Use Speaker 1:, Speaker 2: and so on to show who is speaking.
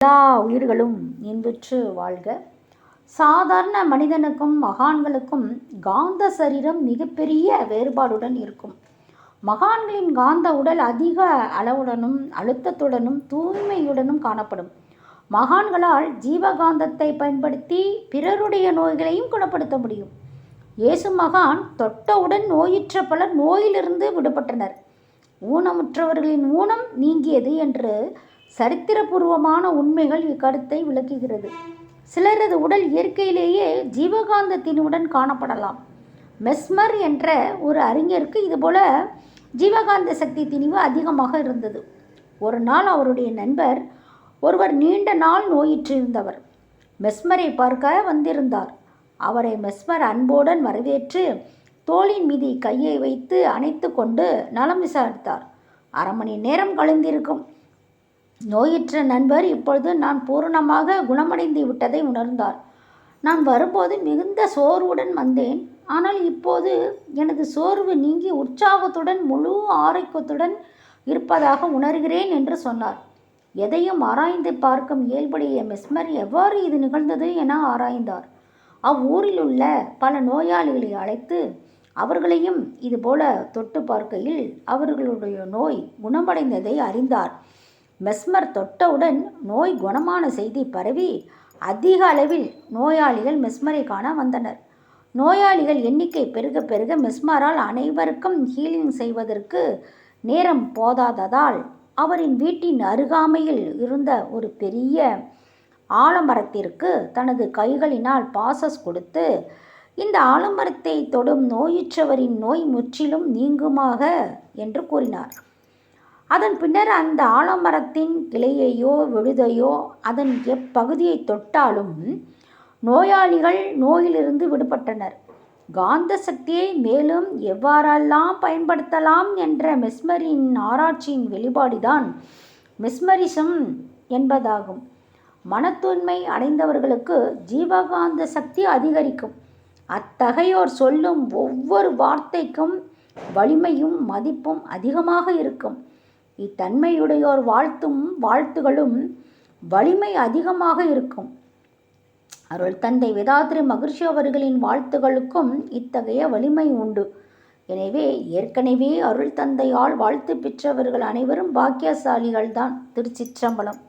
Speaker 1: எல்லா உயிர்களும் இன்புற்று வாழ்க. சாதாரண மனிதனுக்கும் மகான்களுக்கும் காந்த சரீரம் மிகப்பெரிய வேறுபாடுடன் இருக்கும். மகான்களின் காந்த உடல் அதிக அளவுடனும் அழுத்தத்துடனும் தூய்மையுடனும் காணப்படும். மகான்களால் ஜீவகாந்தத்தை பயன்படுத்தி பிறருடைய நோய்களையும் குணப்படுத்த முடியும். இயேசு மகான் தொட்டவுடன் நோயுற்ற பலர் நோயிலிருந்து விடுபட்டனர். ஊனமுற்றவர்களின் ஊனம் நீங்கியது என்று சரித்திரபூர்வமான உண்மைகள் இக்கருத்தை விளக்குகிறது. சிலரது உடல் இயற்கையிலேயே ஜீவகாந்தத்தினுடன் காணப்படலாம். மெஸ்மர் என்ற ஒரு அறிஞருக்கு இதுபோல ஜீவகாந்த சக்தி திணிவு அதிகமாக இருந்தது. ஒரு நாள் அவருடைய நண்பர் ஒருவர் நீண்ட நாள் நோயிற்றிருந்தவர். மெஸ்மரை பார்க்க வந்திருந்தார். அவரை மெஸ்மர் அன்புடன் வரவேற்று தோளின் மீது கையை வைத்து அணைத்து கொண்டு நலம் விசாரித்தார். அரை மணி நேரம் கழிந்திருக்கும். நோயுற்ற நண்பர் இப்பொழுது நான் பூரணமாக குணமடைந்து விட்டதை உணர்ந்தார். நான் வரும்போது மிகுந்த சோர்வுடன் வந்தேன். ஆனால் இப்போது எனது சோர்வு நீங்கி உற்சாகத்துடன் முழு ஆரோக்கியத்துடன் இருப்பதாக உணர்கிறேன் என்று சொன்னார். எதையும் ஆராய்ந்து பார்க்கும் இயல்புடைய மெஸ்மர் எவ்வாறு இது நிகழ்ந்தது என ஆராய்ந்தார். அவ்வூரில் உள்ள பல நோயாளிகளை அழைத்து அவர்களையும் இதுபோல தொட்டு பார்க்கையில் அவர்களுடைய நோய் குணமடைந்ததை அறிந்தார். மெஸ்மர் தொட்டவுடன் நோய் குணமான செய்தி பரவி அதிக அளவில் நோயாளிகள் மெஸ்மரை காண வந்தனர். நோயாளிகள் எண்ணிக்கை பெருக பெருக மெஸ்மரால் அனைவருக்கும் ஹீலிங் செய்வதற்கு நேரம் போதாததால் அவரின் வீட்டின் அருகாமையில் இருந்த ஒரு பெரிய ஆலமரத்திற்கு தனது கைகளினால் பாசஸ் கொடுத்து இந்த ஆலமரத்தை தொடும் நோயுற்றவரின் நோய் முற்றிலும் நீங்குமாக என்று கூறினார். அதன் பின்னர் அந்த ஆலமரத்தின் கிளையையோ விழுதையோ அதன் எப்பகுதியை தொட்டாலும் நோயாளிகள் நோயிலிருந்து விடுபட்டனர். காந்த சக்தியை மேலும் எவ்வாறெல்லாம் பயன்படுத்தலாம் என்ற மெஸ்மரின் ஆராய்ச்சியின் வெளிப்பாடுதான் மெஸ்மரிசம் என்பதாகும். மனத்தூய்மை அடைந்தவர்களுக்கு ஜீவகாந்த சக்தி அதிகரிக்கும். அத்தகையோர் சொல்லும் ஒவ்வொரு வார்த்தைக்கும் வலிமையும் மதிப்பும் அதிகமாக இருக்கும். இத்தன்மையுடையோர் வாழ்த்தும் வாழ்த்துகளும் வலிமை அதிகமாக இருக்கும். அருள் தந்தை வேதாத்திரி மகிழ்ச்சி அவர்களின் வாழ்த்துகளுக்கும் இத்தகைய வலிமை உண்டு. எனவே ஏற்கனவே அருள் தந்தையால் வாழ்த்து பெற்றவர்கள் அனைவரும் பாக்கியசாலிகள்தான். திருச்சிற்றம்பலம்.